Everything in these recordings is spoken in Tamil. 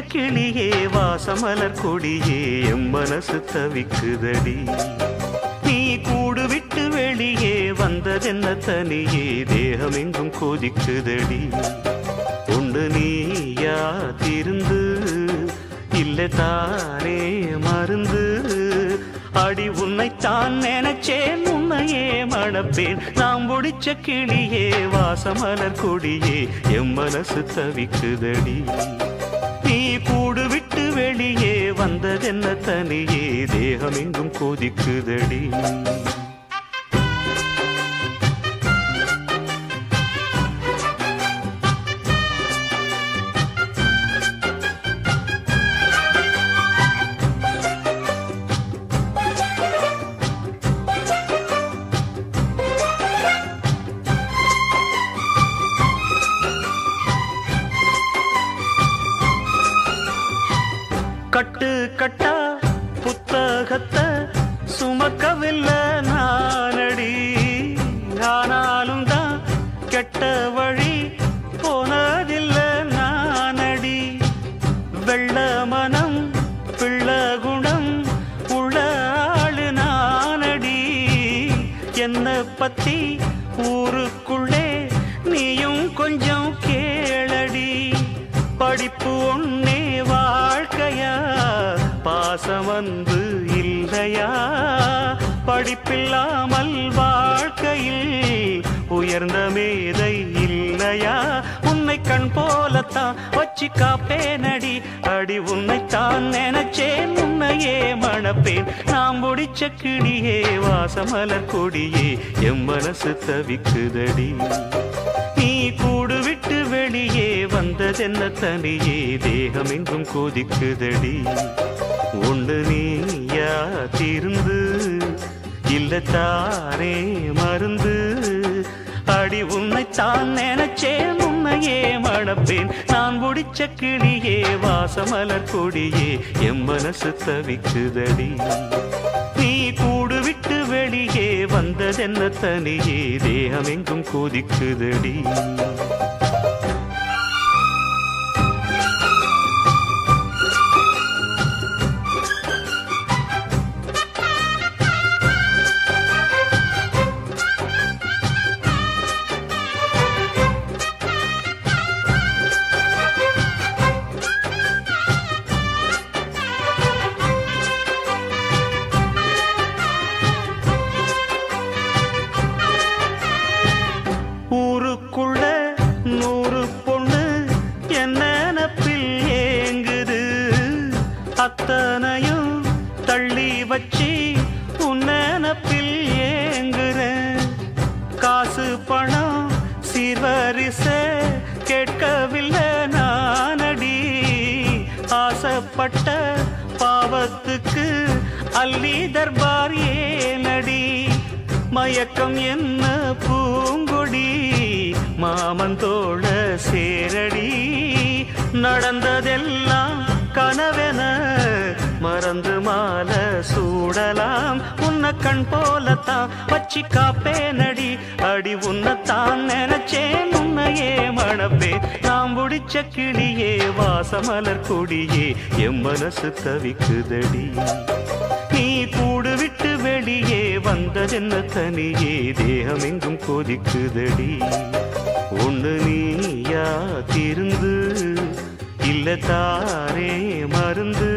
கிளியே வாசமலர் கொடியே எம் மனசு தவிக்குதடி. நீ கூடு விட்டு வெளியே வந்ததென்ன தனியே தேகம் எங்கும் கொதிக்குதடி. உண்டு நீயா திருந்து இல்லை தானே மருந்து. அடி உன்னைத்தான் நினைச்சேன் உன்னையே மணப்பேன். நாம் முடிச்ச கிளியே வாசமலர் கொடியே எம் மனசு தவிக்குதடி. நீ வெளியே வந்ததென்ன தனியே? தேகம் எங்கும் கொதிக்குதடி. முடிச்ச கிளியே வாசமலர் கொடியே எம் மனசு தவிக்குதடி. நீ கூடு விட்டு வெளியே வந்ததென்ன தனியே தேகம் எங்கும் கொதிக்குதடி. உண்டு நீயா திருந்து இல்ல தானே மருந்து. அடி உன்னைத்தான் நினைச்சேன் உன்னையே மணப்பேன். நான் முடிச்ச கிளியே வாசமலர் கொடியே எம் மனசு தவிக்குதடி. நீ கூடு விட்டு வெளியே வந்ததென்ன தனியே? தேகம் எங்கும் கொதிக்குதடி. நூறு பொண்ணு என்ன நினப்பில் ஏங்குது. அத்தனையும் தள்ளி வச்சு உன்னப்பில் ஏங்குறேன். காசு பணம் சீர்வரிச கேட்கவில்லை நானடி. ஆசைப்பட்ட பாவத்துக்கு அள்ளி தர்பார் ஏனடி. மயக்கம் என்ன? மாமந்தோட சேரடி. நடந்ததெல்லாம் கனவென மறந்து மால சூடலாம். உன்ன கண் போலத்தான் வச்சு காப்பேனடி. அடி உன்னத்தான் நினைச்சேன் உன்னையே மணப்பே நாம் முடிச்ச கிளியே வாசமலர் கொடியே எம் மனசு தவிக்குதடி. நீ கூடு விட்டு வெளியே வந்ததென்ன தனியே தேகம் எங்கும் கொதிக்குதடி. ஒன்று நீயா திருந்து இல்ல தாரே மருந்து?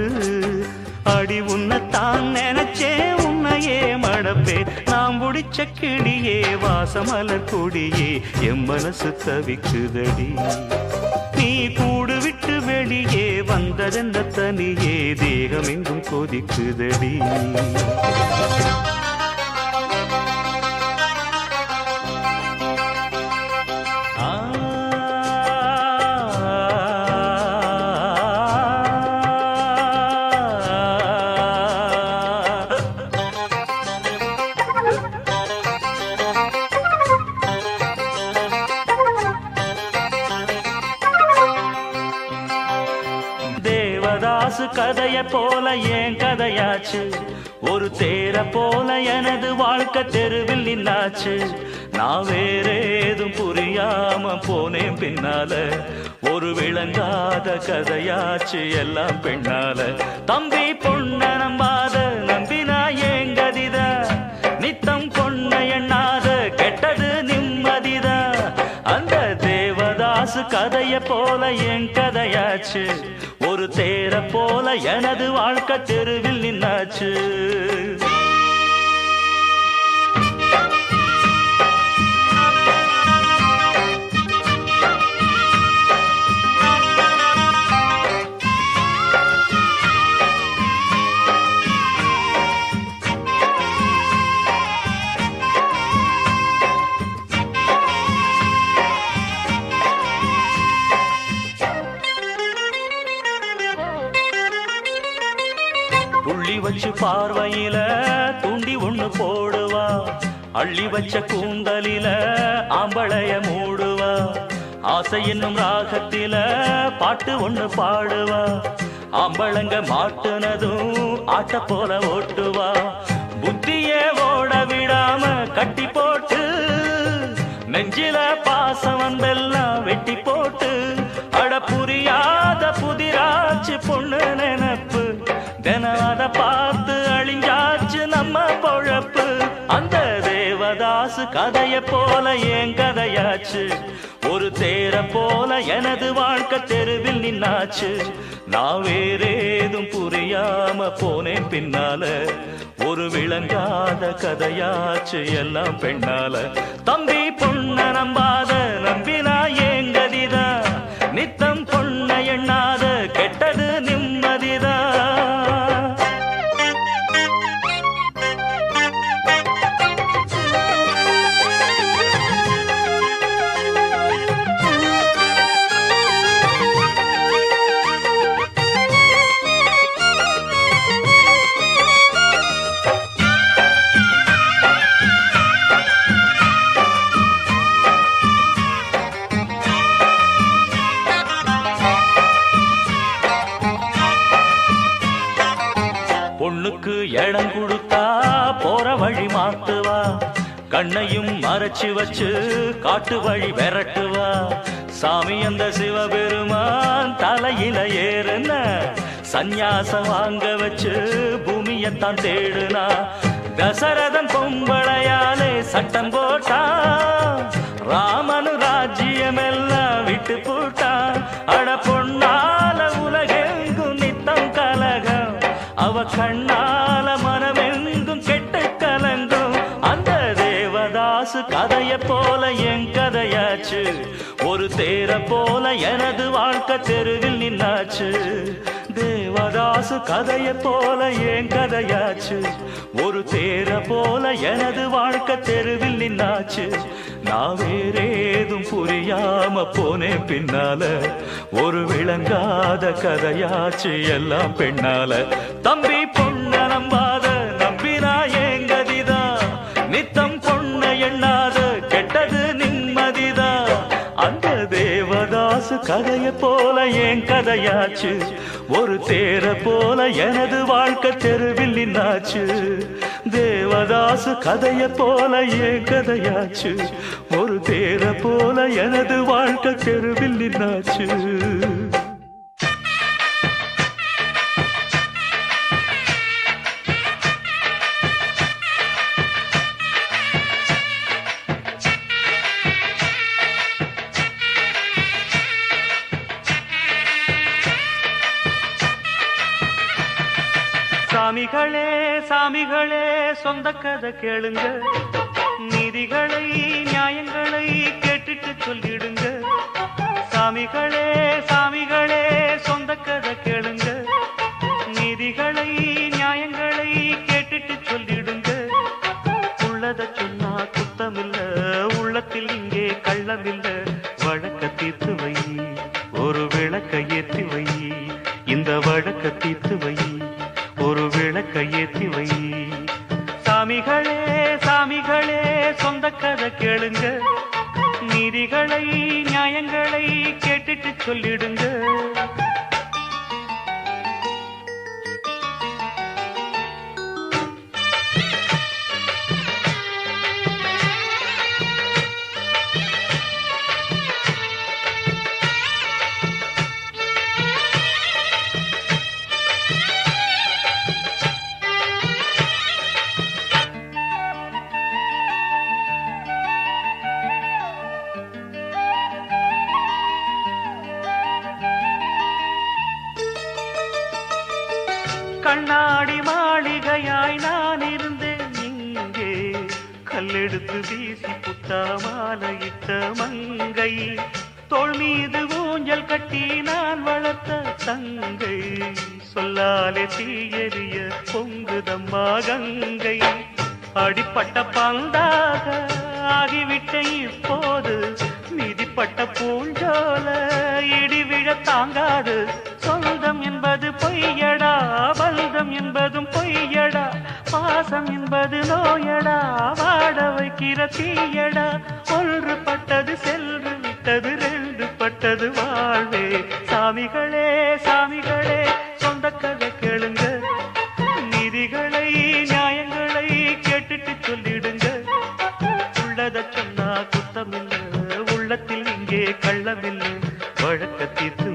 அடி உன்னைத்தான் நினைச்சே உன்னையே மடப்பே நாம் முடிச்ச கிளியே வாசமலர் கொடியே என் மனசு தவிக்குதடி. நீ கூடு விட்டு வெளியே வந்ததென்ன தனியே தேகம் எங்கும் கொதிக்குதடி. தேவதாசு கதைய போல ஏன் கதையாச்சு? ஒரு தேர போல எனது வாழ்க்கை தெருவில் நின்னாச்சு. நான் வேற ஏதும் புரியாம போனேன் பின்னால. ஒரு விளங்காத கதையாச்சு எல்லாம் பின்னால. தம்பி பொண்ண நம்பாத நம்பினா ஏங்கதித நித்தம் பொண்ண எண்ணாத கெட்டது நிம்மதிதா? அந்த தேவதாசு கதைய போல என் கதையாச்சு? ஒரு தேர போல எனது வாழ்க்கை தெருவில் நின்னாச்சு. பார்வையில தூண்டி ஒண்ணு போடுவா. அள்ளி வச்ச கூந்தலில ஆம்பளைய மூடுவா. ஆசை என்னும் ராகத்தில பாட்டு ஒண்ணு பாடுவா. ஆம்பளங்க மாட்டுனதும் ஆட்ட போல ஓட்டுவா. புத்தியே ஓட விடாம கட்டி போட்டு நெஞ்சில பாசம் வந்தெல்லாம் வெட்டி போட்டு காசு கதைய போல ஏன் கதையாச்சு? ஒரு தேர போல எனது வாழ்க்கை தெருவில் நின்னாச்சு. நான் வேறேதும் புரியாம போனேன் பின்னால. ஒரு விளங்காத கதையாச்சு எல்லாம் பெண்ணால. தம்பி பொண்ண நம்பாத நம்பினா ஏங்க கண்ணையும் மறைச்சு வச்சு காட்டு வழி விரட்டுவா. சாமி அந்த சிவபெருமான் தலையில ஏறுன சந்நியாசம் வாங்க வச்சு பூமியத்தான் தேடுனா. தசரதன் பொம்பளையாலே சட்டம் போட்டா ராமனு ராஜ்யமெல்லாம் விட்டு போட்டா. அட பொண்ணு கதைய போல என் கதையாச்சு. ஒரு தேர போல எனது வாழ்க்கை தெருவில் நின்னாச்சு. தேவதாசு கதைய போல என் கதையாச்சு. ஒரு தேர போல எனது வாழ்க்கை தெருவில் நின்னாச்சு. நான் வேறேதும் புரியாம போனேன் பின்னால. ஒரு விளங்காத கதையாச்சு எல்லாம் பெண்ணால. தம்பி கதைய போல என் கதையாச்சு? ஒரு தேர போல எனது வாழ்க்கை தெருவில் நின்னாச்சு. தேவதாசு கதைய போல என் கதையாச்சு? ஒரு தேர போல எனது வாழ்க்கை தெருவில் நின்னாச்சு. சொந்த கதை கேளுங்க. நீதிகளை நியாயங்களை கேட்டுட்டு சொல்லிடுங்க. சாமிகளே சாமிகளே சொந்த கதை கண்ணாடி மாளிகையாய் நான் இருந்தேன் இங்கே கல்லெடுத்து வீசி புத்தாமாலையிட்ட மங்கை. தோல் மீது ஊஞ்சல் கட்டி நான் வளர்த்த தங்கை. சொல்லாலே தீயறிய பொங்குதம்மா கங்கை. அடிப்பட்ட பந்தாக ஆகிவிட்ட இப்போது. மிதிப்பட்ட பூஞ்சோல இடிவிழ தாங்காது. சொந்தம் என்பது பொய்யடா பந்தம் என்பதும் பொய்யடா பாசம் என்பது நோயடா வாட வைக்கிற தீயடா. ஒன்று பட்டது சென்று விட்டது ரெண்டு பட்டது வாழ்வே. சாமிகளே சாமிகளே சொந்த கதை கேளுங்க. நிதிகளை நியாயங்களை கேட்டுட்டு சொல்லிடுங்க. உள்ளத சொன்னா குத்தமில்லை உள்ளத்தில் இங்கே கள்ளமில்லை. வழக்கத்திற்கு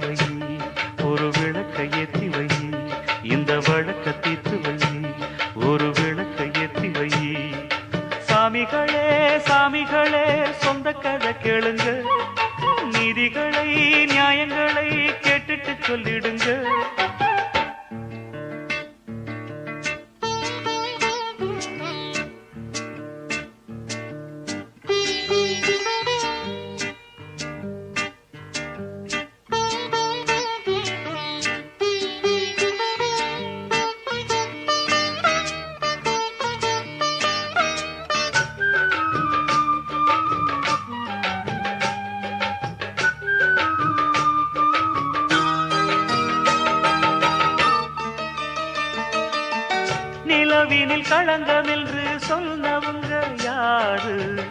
நிலவினில் களங்கம் என்று சொன்னவங்க யாரு?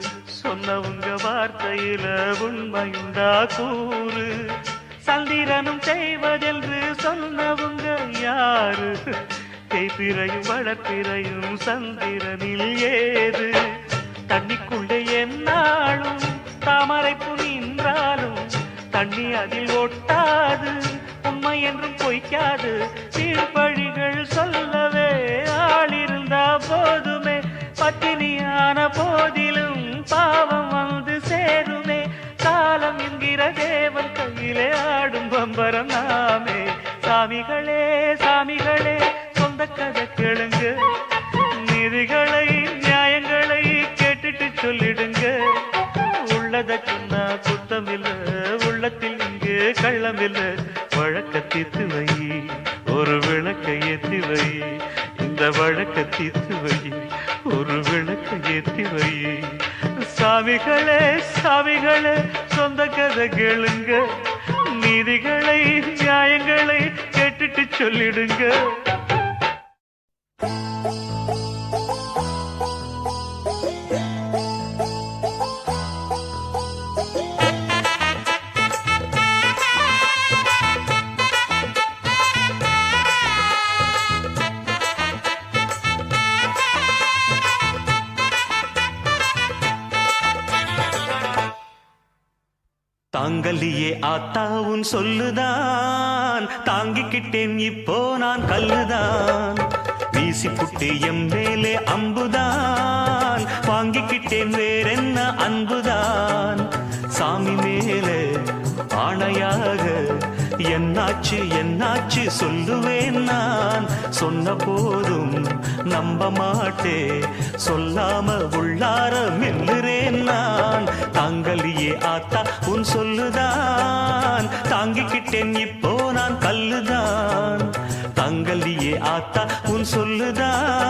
சொன்னவங்க வார்த்தையில உண்மையுண்டா கூறு. சந்திரனும் செய்வதென்று சொன்னவங்க யாரு? தேய்பிரையும் வளர்ப்பிறையும் சந்திரனில் ஏது? தண்ணிக்குள்ளே என்னாலும் தாமரைப்பு நின்றாலும் தண்ணி அதில் ஒட்டாது. உண்மை என்றும் பொய்க்காது. சீர்பழிகள் சொல்ல போதுமே. பட்டினியான போதிலும் பாவம் வந்து சேருமே. காலம் என்கிற தேவன் கையிலே ஆடும் பம்பரம் நாமே. சாமிகளே சாமிகளே சொந்த கதை கேளுங்க. நிதிகளை நியாயங்களை கேட்டுட்டு சொல்லிடுங்க. உள்ளத சாமிகளே சொந்த கதை கேளுங்க நீதிகளை நியாயங்களை கேட்டுட்டு சொல்லிடுங்க. தாங்கலியே உன் சொல்லுதான். தாங்கிக்கிட்டேன் இப்போ நான் கல்லுதான். வீசி புட்டு எம் மேலே அம்புதான். வாங்கிக்கிட்டேன் வேறென்ன அன்புதான். சாமி மேலே ஆணையாக என்னாச்சு என்னாச்சு சொல்லுவேன் நான். சொன்ன போதும் நம்ப மாட்டே சொல்லாம உள்ளார மெல்லுறேன் நான். தாங்கலியே ஆத்தா உன் சொல்லுதான். தாங்கிக்கிட்டேன் இப்போ நான் கல்லுதான். தாங்கலியே ஆத்தா உன் சொல்லுதான்.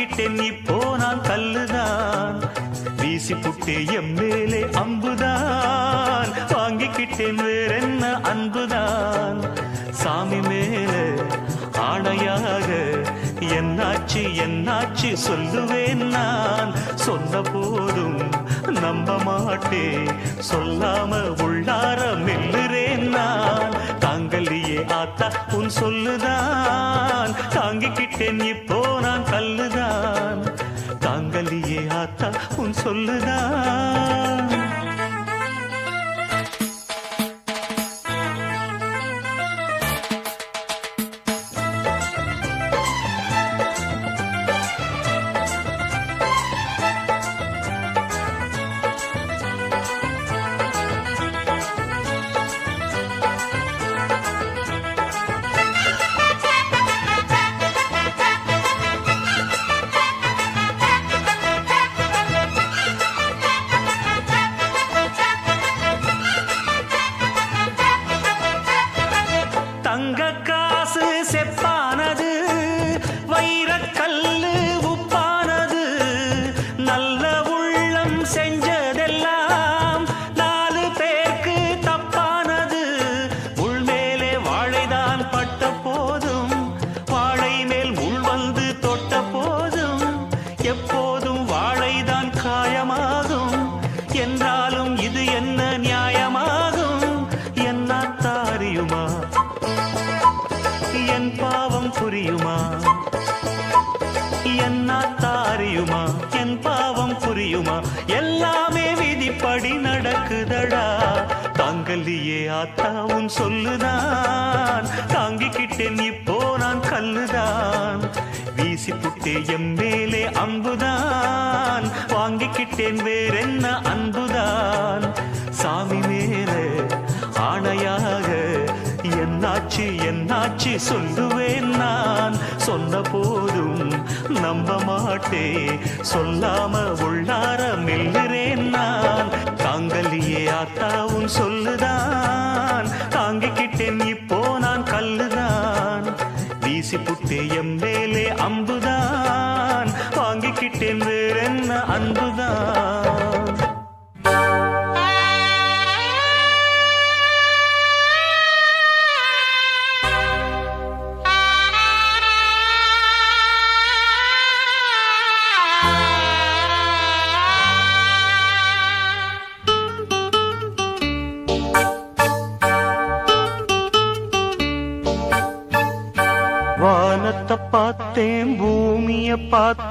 தாங்கிக்கிட்டேன் நீ போனால் கல்லுதான் வீசி புட்டே எம்மேலே அம்புதான். என்னாச்சு சொல்லுவேன் நான். சொன்ன போதும் நம்ப மாட்டே சொல்லாம உள்ளார மெல்லுறேன் நான். தாங்கல்லையே ஆத்தா உன் சொல்லுதான். தாங்கிக்கிட்டேன் இப்போ நான் கல்லுதான். தாங்கல்லையே ஆத்தா உன் சொல்லுதான். எல்லாமே விதிப்படி நடக்குதடா. தாங்கல்லியே ஆத்தாவும் சொல்லுதான். தாங்கிக்கிட்டேன் இப்போ நான் கல்லுதான். வீசி புட்டே எம் மேலே அம்புதான். வாங்கிக்கிட்டேன் வேறென்ன அன்புதான். சாமி மேல ஆணையாக என்னாச்சு என்னாச்சு சொல்லுவேன் நான். சொன்ன போதும் நம்ப மாட்டே சொல்லாம உள்ளார மெல்லுறேன் நான். தாங்கல்லையே ஆத்தாவும் சொல்லுதான். தாங்கிக்கிட்டேன்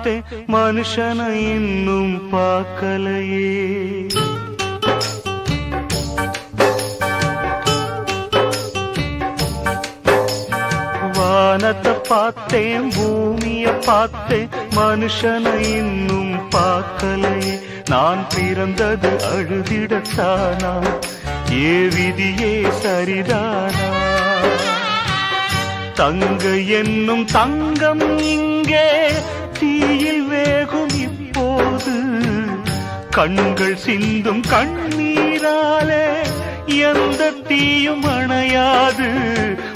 பார்த்தேன் மனுஷனை இன்னும் பார்க்கலையே. வானத்தை பார்த்தேன் பூமிய பார்த்தேன் மனுஷனை இன்னும் பார்க்கலையே. நான் பிறந்தது அழுதிடத்தானா? ஏ விதியே சரிதானா? தங்க என்னும் தங்கம் இங்கே. தீயில் வேகும் இப்போது. கண்கள் சிந்தும் கண்ணீராலே எந்த தீயும் அணையாது.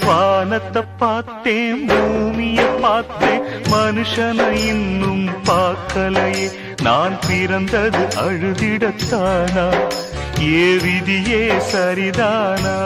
வானத்தை பார்த்தேன் பூமியை பார்த்தேன் மனுஷனை இன்னும் பார்க்கலையே. நான் பிறந்தது அழுதிடத்தானா? ஏ விதியே சரிதானா?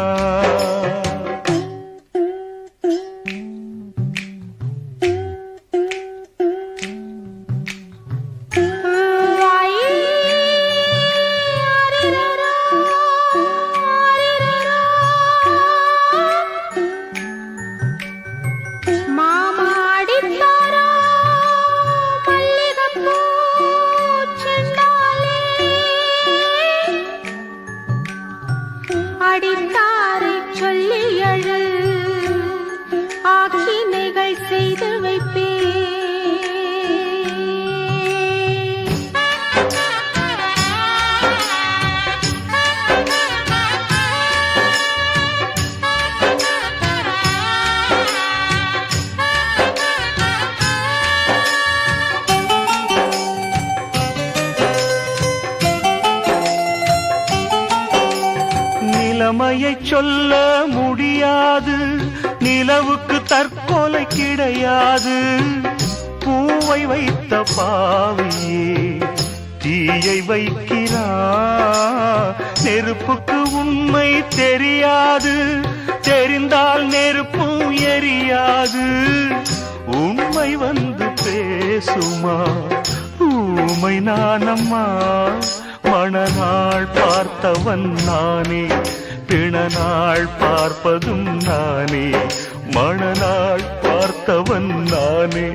நானே மணநாள் பார்த்தவன் நானே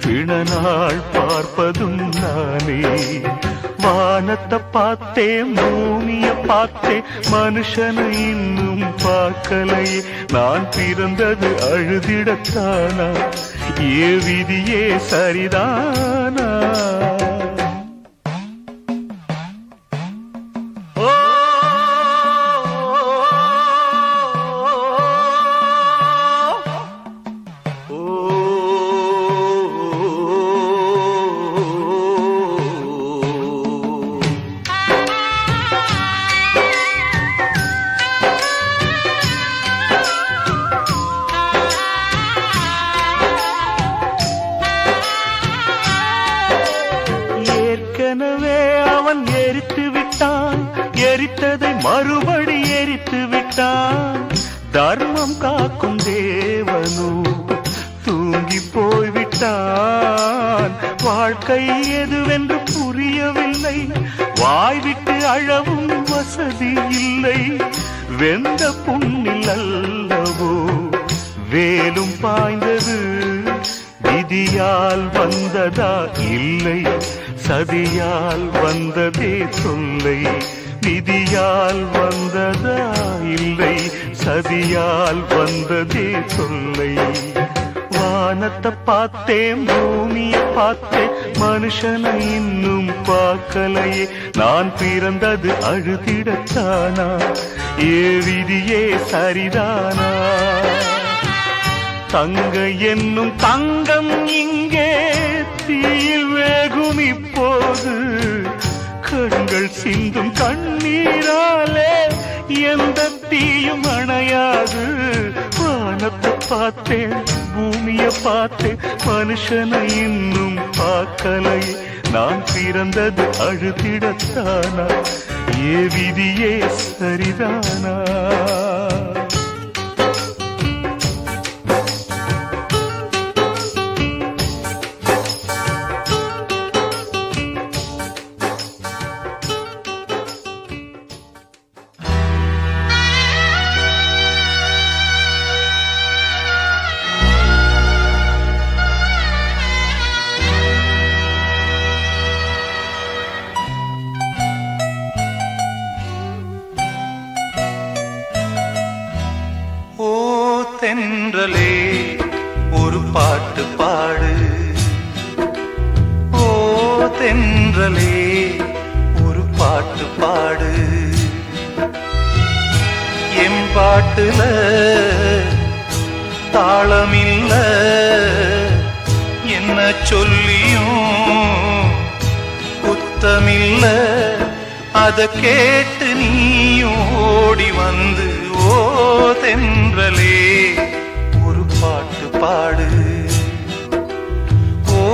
பிணநாள் பார்ப்பதும் நானே. வானத்தை பார்த்தே பூமிய பார்த்தே மனுஷனை இன்னும் பார்க்கலையே. நான் பிறந்தது அழுதிடத்தானா? ஏ விதியே சரிதானா? எரித்ததை மறுபடி எரித்து விட்டான். தர்மம் காக்கும் தேவனு தூங்கி போய்விட்டான். வாழ்க்கை எதுவென்று புரியவில்லை. வாய்விட்டு அழவும் வசதி இல்லை. வெந்த புண்ணில் அல்லவோ வேலும் பாய்ந்தது. விதியால் வந்ததா இல்லை. சதியால் வந்ததே தொல்லை. விதியால் வந்ததா இல்லை சதியால் வந்ததே தொல்லை. வானத்தை பார்த்தேன் பூமியை பார்த்தேன் மனுஷனை இன்னும் பார்க்கலையே. நான் பிறந்தது அழுதிடத்தானா? ஏ விதியே சரிதானா? தங்க என்னும் தங்கம் இங்கே தீயில் வேகும் இப்போது. கண்கள் சிந்தும் கண்ணீராலே எந்த தீயும் அணையாது. வானத்தை பார்த்தேன் பூமிய பார்த்தேன் மனுஷனை இன்னும் பார்க்கலை. நான் பிறந்தது அழுதிடத்தானா? ஏ விதியே சரிதானா? தென்றலே ஒரு பாட்டு பாடு. ஓ தென்றலே. ஒரு பாட்டு பாடு. எம் பாட்டுல தாளமில்ல. என்ன சொல்லியும் குத்தமில்ல. அதை கேட்டு நீயும் ஓடி வந்து தென்றலே ஒரு பாட்டு பாடு. ஓ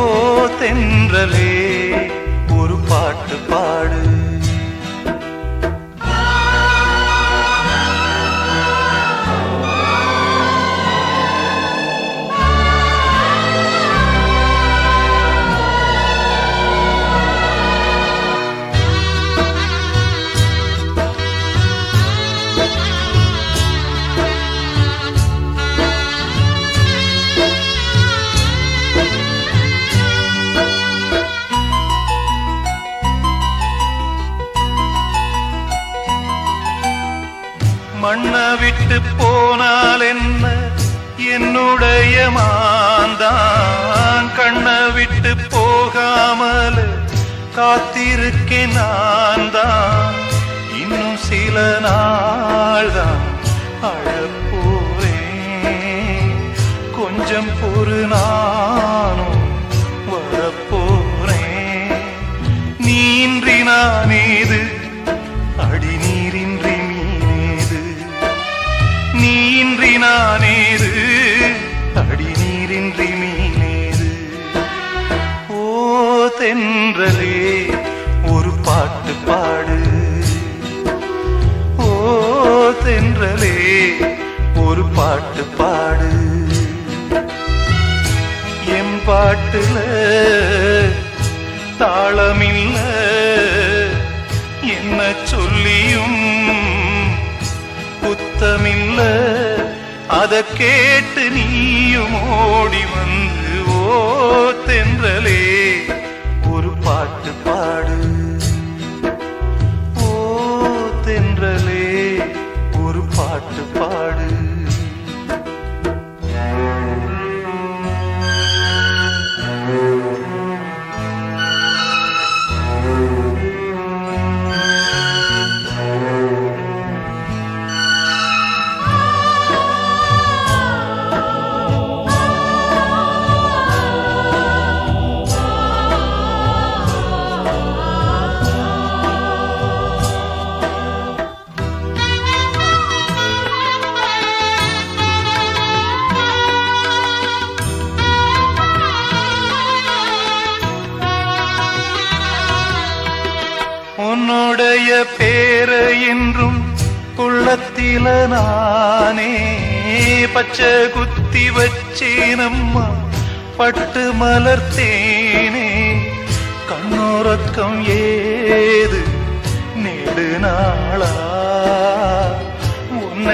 தென்றலே ஒரு பாட்டு பாடு. நான் தான் இன்னும் சில நாள்தான் தான் அழப்போறேன். கொஞ்சம் பொறு நானும் வரப்போறேன். நீன்றி நானேது அடிநீரின்றி மீனேது. நீன்றி நானேது அடிநீரின்றி மீனேது. ஓ தென்றலே பாட்டு பாடு. என் பாட்டுல தாளமில்ல. என்ன சொல்லியும் குத்தமில்ல அதை கேட்டு நீயும் ஓடி வந்து ஓ தென்றலே. ஒரு பாட்டு பாடு. ஓ தென்றலே. ஒரு பாட்டு பாடு. நானே பச்சை குத்தி வச்சேனம்மா. பட்டு மலர்த்தேனே. கண்ணோரக்கம் ஏது? நெடு நாளா. உன்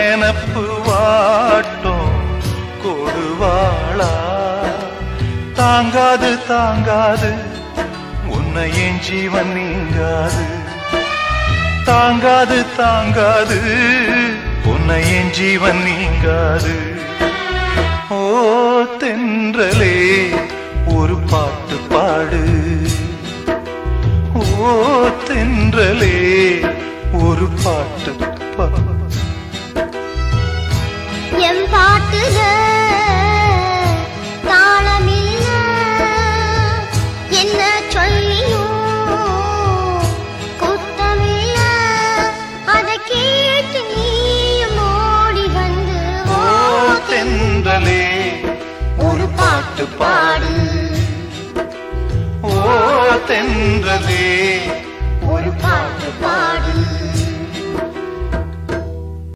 வாட்டோம் கொடுவாளா. தாங்காது தாங்காது. உன்னை என் ஜீவன் நீங்காது. தாங்காது தாங்காது. உன்னை என் ஜீவன் நீங்காது. ஓ தென்றலே ஒரு பாட்டு பாடு. ஓ தென்றலே ஒரு பாட்டு பாடு. என் பாட்டுல பாடு. ஓ தென்றலே. ஒரு பாட்டு பாடு.